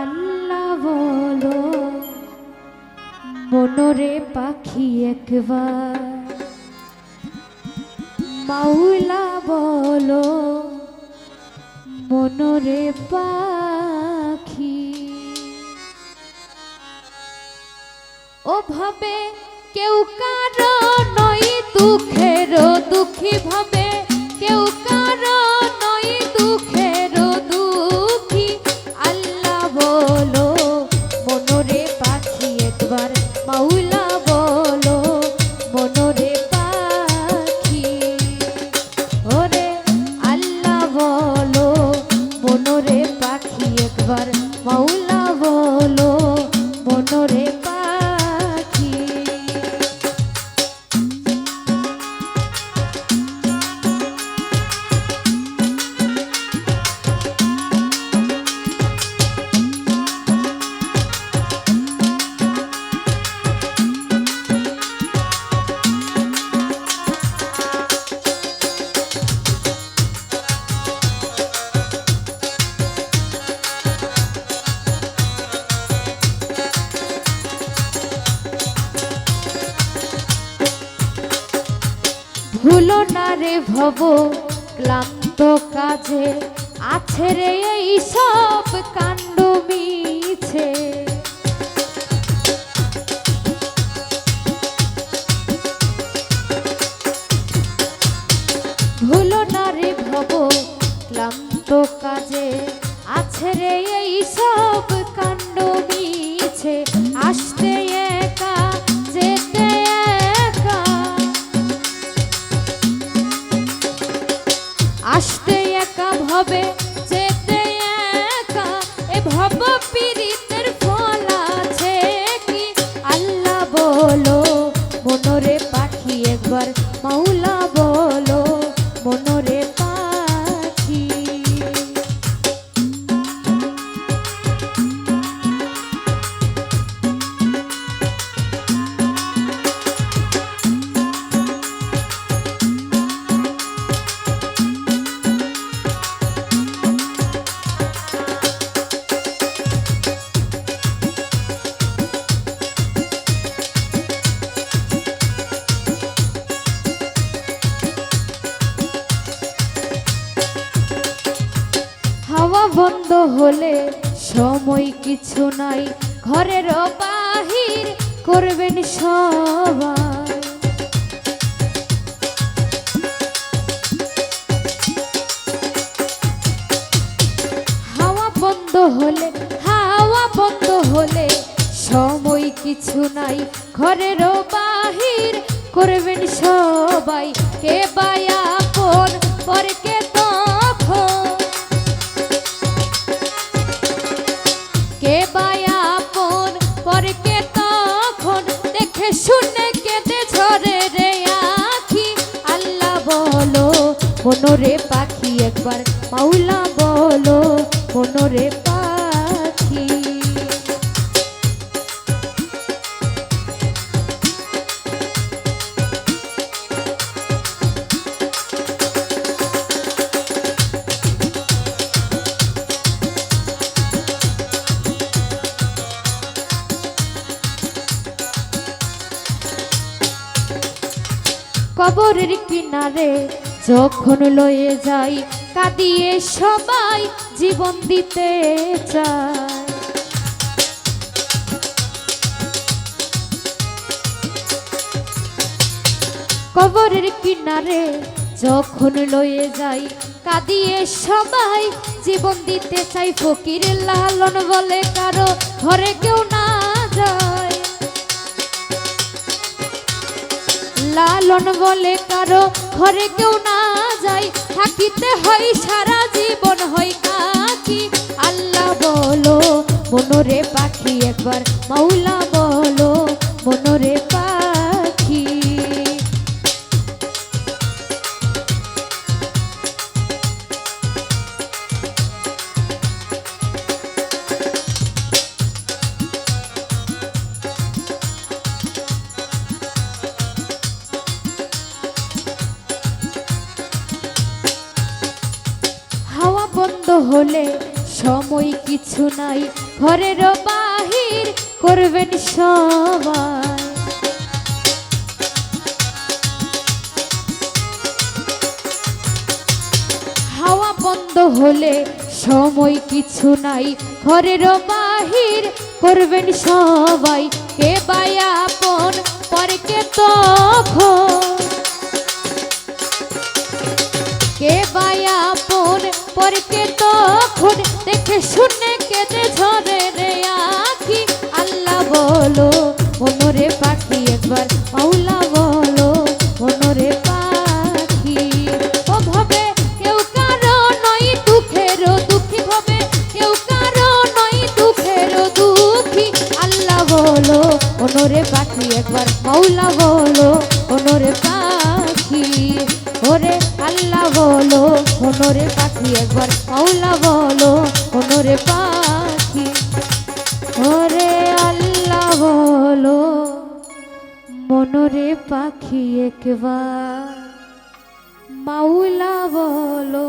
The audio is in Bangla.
আল্লাহ বলো, মনরে পাখি একবার। মাওলা বলো, মনরে পাখি। ওভাবে কেউ কারও নয় দুঃখের দুঃখী ভাবে। ভুলো না রে ভব, ক্লান্ত কাজে আছে রে এই সব কাণ্ড মিছে। ভুলো না রে ভব, ক্লান্ত কাজে আছে রে এই সব কাণ্ড ভবে যেতে একা। এ ভব পীড়িতের ফল আছে কি? আল্লাহ বলো, মনরে পাখি একবার মাউলা বলো। বন্ধ হলে সময় কিছু নাই। ঘরের বাহির করবেন সবাই। হাওয়া বন্ধ হলে, হাওয়া বন্ধ হলে সময় কিছু নাই। ঘরের বাহির করবেন সবাই। কে পরকে তখন দেখে শুনে কেঁদে ঝরে রে আখি। আল্লাহ বলো মনোরে পাখি একবার মাওলা কবরের কিনারে যখন লয়ে যাই, কাঁদিয়ে সবাই জীবন দিতে চায়। কবরের কিনারে যখন লয়ে যাই, কাঁদিয়ে সবাই জীবন দিতে চাই। ফকির লালন বলে কারও ঘরে কেউ না যায়। লালন বলে কারও ঘরে কেউ না যায়। থাকিতে হয় সারা জীবন হয় কাকি। আল্লাহ বলো, মনরে পাখি একবার হলে সময় কিছু নাই। ঘরের বাহির করবেন সবাই। হাওয়া বন্ধ হলে সময় কিছু নাই। ঘরের বাহির করবেন সবাই। কে বায়া আপন পরকে তখন পরকে তখন দেখে শুনে কেঁদে ঝরে রে আখি। আল্লাহ বলো মনোরে পাখি একবার, মাওলা বলো মনোরে পাখি। ও ভাবে, কেউ কারও নয় দুঃখের দুঃখী ভাবে, কেউ কারও নয় দুঃখের দুঃখী। আল্লাহ বলো মনোরে পাখি একবার, মাওলা বলো মনোরে পাখি বলো পাখি একবার পাওলা বলো মনোরে পাখি। ওরে আল্লাহ বলো, মনোরে পাখি একবার মাওলা বলো।